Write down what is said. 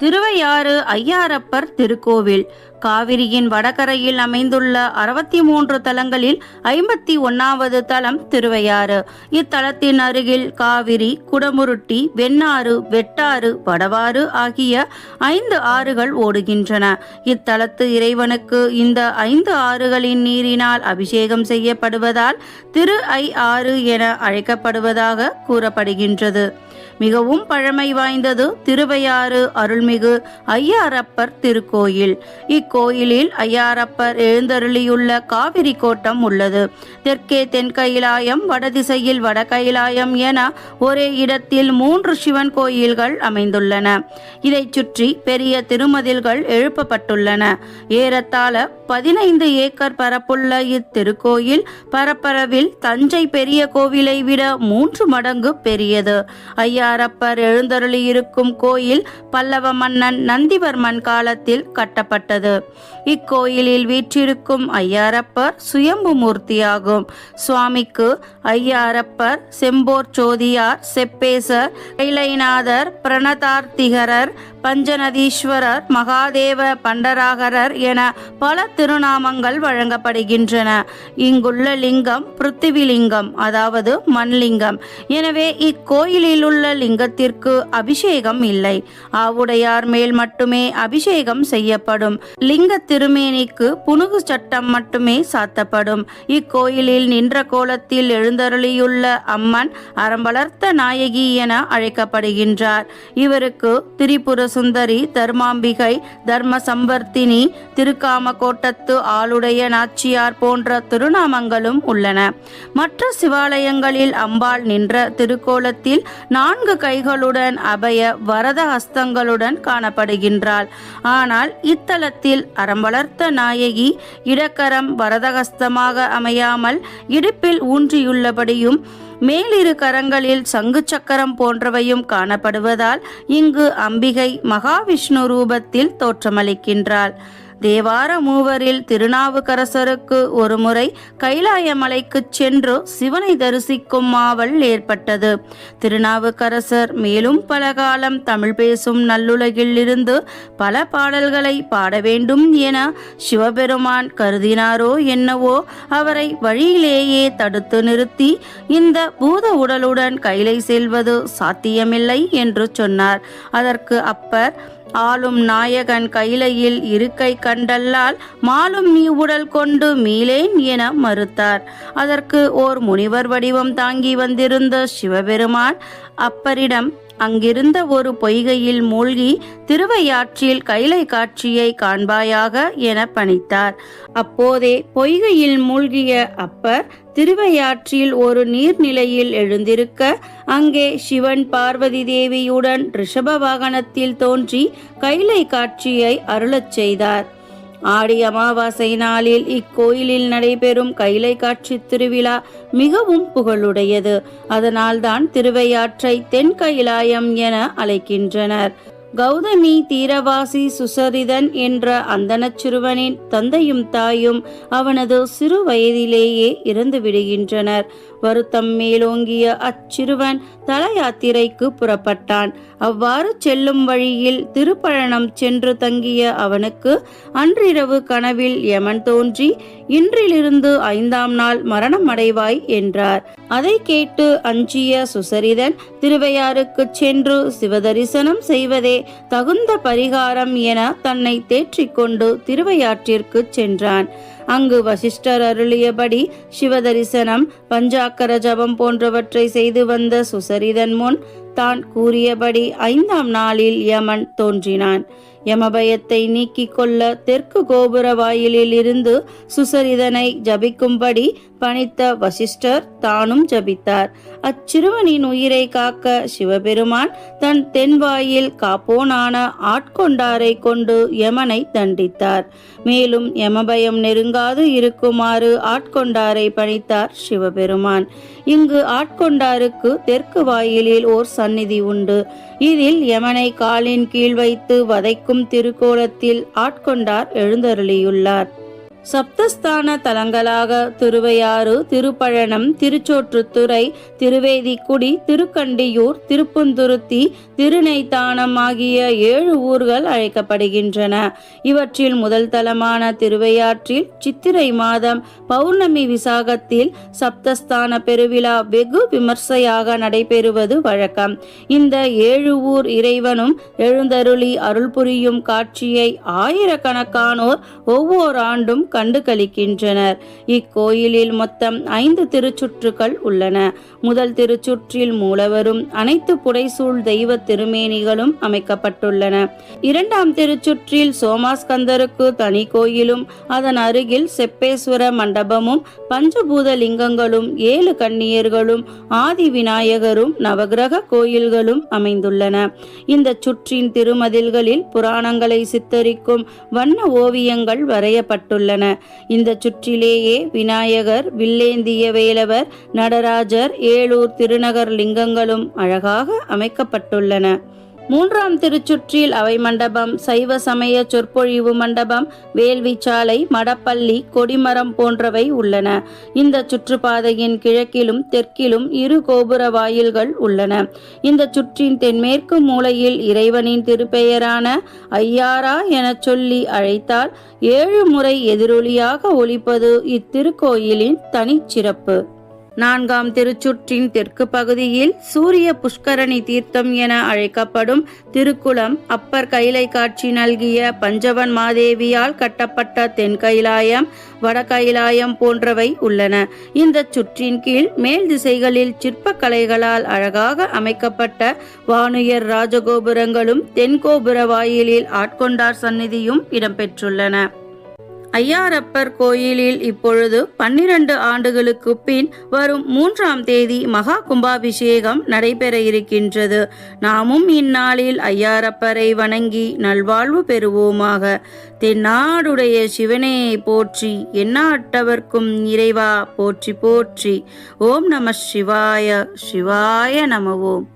திருவையாறு ஐயாரப்பர் திருக்கோவில். காவிரியின் வடகரையில் அமைந்துள்ள அறுபத்தி மூன்று தலங்களில் ஐம்பத்தி ஒன்னாவது தலம் திருவையாறு. இத்தலத்தின் அருகில் காவிரி குடமுருட்டி வெண்ணாறு வெட்டாறு வடவாறு ஆகிய ஐந்து ஆறுகள் ஓடுகின்றன. இத்தலத்து இறைவனுக்கு இந்த ஐந்து ஆறுகளின் நீரினால் அபிஷேகம் செய்யப்படுவதால் திரு ஐ ஆறு என அழைக்கப்படுவதாக கூறப்படுகின்றது. மிகவும் பழமை வாய்ந்தது திருவையாறு அருள்மிகு ஐயாரப்பர் திருக்கோயில். இக்கோயிலில் ஐயாரப்பர் எழுந்தருளியுள்ள காவிரி கோட்டம் உள்ளது. தெற்கே தென்கைலாயம் வடதிசையில் வடகைலாயம் என ஒரே இடத்தில் மூன்று சிவன் கோயில்கள் அமைந்துள்ளன. இதைச் சுற்றி பெரிய திருமதில்கள் எழுப்பப்பட்டுள்ளன. ஏறத்தாழ பதினைந்து ஏக்கர் பரப்புள்ள இத்திருக்கோயில் பரப்பரவில் தஞ்சை பெரிய கோவிலை விட மூன்று மடங்கு பெரியது. ஐயாரப்பர் எழுந்தருளியிருக்கும் கோயில் பல்லவ மன்னன் நந்திவர்மன் காலத்தில் கட்டப்பட்டது. இக்கோயிலில் வீற்றிருக்கும் ஐயாரப்பர் சுயம்பு மூர்த்தியாகும். சுவாமிக்கு ஐயாரப்பர் செம்போர் சோதியார் செப்பேசர் கைலைநாதர் பிரணதார்த்திகரர் பஞ்சநதீஸ்வரர் மகாதேவ பண்டராகரர் என பல திருநாமங்கள் வழங்கப்படுகின்றன. இங்குள்ள லிங்கம் பிருத்திவிலிங்கம் அதாவது மண்லிங்கம். எனவே இக்கோயிலில் உள்ள லிங்கத்திற்கு அபிஷேகம் இல்லை. ஆவுடையார் மேல் மட்டுமே அபிஷேகம் செய்யப்படும். லிங்க திருமேனிக்கு புனுகு சட்டம் மட்டுமே சாத்தப்படும். இக்கோயிலில் நின்ற கோலத்தில் எழுந்தருளியுள்ள அம்மன் அறம்பளர்த்த நாயகி என அழைக்கப்படுகின்றார். இவருக்கு திரிபுர சுந்தரி தர்மாம்பிகை தர்ம சம்பர்த்தினி திருக்காம கோட்டத்து ஆளுடைய நாச்சியார் போன்ற திருநாமங்களும் உள்ளன. மற்ற சிவாலயங்களில் அம்பாள் நின்ற திருக்கோலத்தில் நான்கு கைகளுடன் அபய வரத ஹஸ்தங்களுடன் காணப்படுகின்றாள். ஆனால் இத்தலத்தில் அறம் வளர்த்த நாயகி இடக்கரம் வரதஹஸ்தமாக அமையாமல் இடுப்பில் ஊன்றியுள்ளபடியும் மேலிரு கரங்களில் சங்கு சக்கரம் போன்றவையும் காணப்படுவதால் இங்கு அம்பிகை மகாவிஷ்ணு ரூபத்தில் தோற்றமளிக்கின்றாள். தேவார மூவரில் திருநாவுக்கரசருக்கு ஒருமுறை கைலாயமலைக்குச் சென்று சிவனை தரிசிக்கும் மாவல் ஏற்பட்டது. திருநாவுக்கரசர் மேலும் பல காலம் தமிழ் பேசும் நல்லுலகில் இருந்து பல பாடல்களை பாட வேண்டும் என சிவபெருமான் கருதினாரோ என்னவோ அவரை வழியிலேயே தடுத்து நிறுத்தி இந்த பூத உடலுடன் கைலை செல்வது சாத்தியமில்லை என்று சொன்னார். அதற்கு அப்பர் ஆளும் நாயகன் கைலையில் இருக்கை கண்டல்லால் மாலும் நீ உடல் கொண்டு மீளேன் என மறுத்தார். அதற்கு ஓர் முனிவர் வடிவம் தாங்கி வந்திருந்த சிவபெருமான் அப்பரிடம் அங்கிருந்த ஒரு பொய்கையில் மூழ்கி திருவையாற்றில் கைலை காட்சியை காண்பாயாக என பணித்தார். அப்போதே பொய்கையில் மூழ்கிய அப்பர் திருவையாற்றில் ஒரு நீர்நிலையில் எழுந்திருக்க அங்கே சிவன் பார்வதி தேவியுடன் ரிஷப வாகனத்தில் தோன்றி கைலை காட்சியை அருளச் செய்தார். ஆடி அமாவாசை நாளில் இக்கோயிலில் நடைபெறும் கைலை காட்சி திருவிழா மிகவும் புகழுடையது. அதனால்தான் திருவையாற்றை தென் கைலாயம் என அழைக்கின்றனர். கௌதமி தீரவாசி சுசரிதன் என்ற அந்தனச் சிறுவனின் தந்தையும் தாயும் அவனது சிறு வயதிலேயே இறந்து விடுகின்றனர். வருத்தம் மேலோங்கிய அச்சிறுவன் தல யாத்திரைக்கு புறப்பட்டான். அவ்வாறு செல்லும் வழியில் திருப்பழனம் சென்று தங்கிய அவனுக்கு அன்றிரவு கனவில் யமன் தோன்றி இன்றிலிருந்து ஐந்தாம் நாள் மரணமடைவாய் என்றார். அதை கேட்டு அஞ்சிய சுசரிதன் திருவையாறுக்கு சென்று சிவதரிசனம் செய்வதே தகுந்த பரிகாரம் என தன்னை தேற்றிக்கொண்டு திருவையாற்றிற்கு சென்றான். அங்கு வசிஷ்டர் அருளியபடி சிவதரிசனம் பஞ்சாக்கர ஜபம் போன்றவற்றை செய்து வந்த சுசரிதன் முன் தான் கூறியபடி ஐந்தாம் நாளில் யமன் தோன்றினான். யமபயத்தை நீக்கிக் கொள்ள தெற்கு கோபுர வாயிலில் இருந்து சுசரிதனை ஜபிக்கும்படி பணித்த வசிஷ்டர் தானும் ஜபித்தார். அச்சிறுவனின் உயிரை காக்க சிவபெருமான் தன் தென்வாயில் காப்போனான ஆட்கொண்டாரை கொண்டு யமனை தண்டித்தார். மேலும் யமபயம் நெருங்காது இருக்குமாறு ஆட்கொண்டாரை பணித்தார் சிவபெருமான். இங்கு ஆட்கொண்டாருக்கு தெற்கு வாயிலில் ஓர் சந்நிதி உண்டு. இதில் யமனை காலின் கீழ் வைத்து வதைக்கும் திருக்கோலத்தில் ஆட்கொண்டார் எழுந்தருளியுள்ளார். சப்தஸ்தான தலங்களாக திருவையாறு திருப்பழனம் திருச்சோற்றுத்துறை திருவேதிக்குடி திருக்கண்டியூர் திருப்புந்துருத்தி திருநெய்த்தானம் ஆகிய ஏழு ஊர்கள் அழைக்கப்படுகின்றன. இவற்றில் முதல் தலமான திருவையாற்றில் சித்திரை மாதம் பௌர்ணமி விசாகத்தில் சப்தஸ்தான பெருவிழா வெகு விமர்சையாக நடைபெறுவது வழக்கம். இந்த ஏழு ஊர் இறைவனும் எழுந்தருளி அருள் புரியும் காட்சியை ஆயிரக்கணக்கானோர் ஒவ்வொரு ஆண்டும் கண்டு கழிக்கின்றனர் இக்கோயிலில் மொத்தம் ஐந்து திருச்சுற்றுகள் உள்ளன. முதல் திருச்சுற்றில் மூலவரும் அனைத்து புடைசூழ் தெய்வ திருமேனிகளும் அமைக்கப்பட்டுள்ளன. இரண்டாம் திருச்சுற்றில் சோமாஸ்கந்தருக்கு தனி கோயிலும் அதன் அருகில் செப்பேஸ்வர மண்டபமும் பஞ்சபூத லிங்கங்களும் ஏழு கன்னியர்களும் ஆதி விநாயகரும் நவகிரக கோயில்களும் அமைந்துள்ளன. இந்த சுற்றின் திருமதில்களில் புராணங்களை சித்தரிக்கும் வண்ண ஓவியங்கள் வரையப்பட்டுள்ளன. இந்த சுற்றிலேயே விநாயகர் வில்லேந்திய வேலவர் நடராஜர் ஏழூர் திருநகர் லிங்கங்களும் அழகாக அமைக்கப்பட்டுள்ளன. மூன்றாம் திருச்சுற்றில் அவை மண்டபம் சைவ சமய சொற்பொழிவு மண்டபம் வேள்விச்சாலை மடப்பள்ளி கொடிமரம் போன்றவை உள்ளன. இந்த சுற்றுப்பாதையின் கிழக்கிலும் தெற்கிலும் இரு கோபுர வாயில்கள் உள்ளன. இந்த சுற்றின் தென்மேற்கு மூலையில் இறைவனின் திருப்பெயரான ஐயாரா எனச் சொல்லி அழைத்தால் ஏழு முறை எதிரொலியாக ஒலிப்பது இத்திருக்கோயிலின் தனிச்சிறப்பு. நான்காம் திருச்சுற்றின் தெற்கு பகுதியில் சூரிய புஷ்கரணி தீர்த்தம் என அழைக்கப்படும் திருக்குளம் அப்பர் கைலை காட்சி நல்கிய பஞ்சவன் மாதேவியால் கட்டப்பட்ட தென் கைலாயம் வட கைலாயம் போன்றவை உள்ளன. இந்த சுற்றின் கீழ் மேல் திசைகளில் சிற்பக்கலைகளால் அழகாக அமைக்கப்பட்ட வானுயர் ராஜகோபுரங்களும் தென்கோபுர வாயிலில் ஆட்கொண்டார் சந்நிதியும் இடம்பெற்றுள்ளன. ஐயாரப்பர் கோயிலில் இப்பொழுது பன்னிரண்டு ஆண்டுகளுக்கு பின் வரும் மூன்றாம் தேதி மகா கும்பாபிஷேகம் நடைபெற இருக்கின்றது. நாமும் இந்நாளில் ஐயாரப்பரை வணங்கி நல்வாழ்வு பெறுவோமாக. தென்னாடுடைய சிவனே போற்றி எந்நாட்டவர்க்கும் இறைவா போற்றி போற்றி. ஓம் நம சிவாய சிவாய நம ஓம்.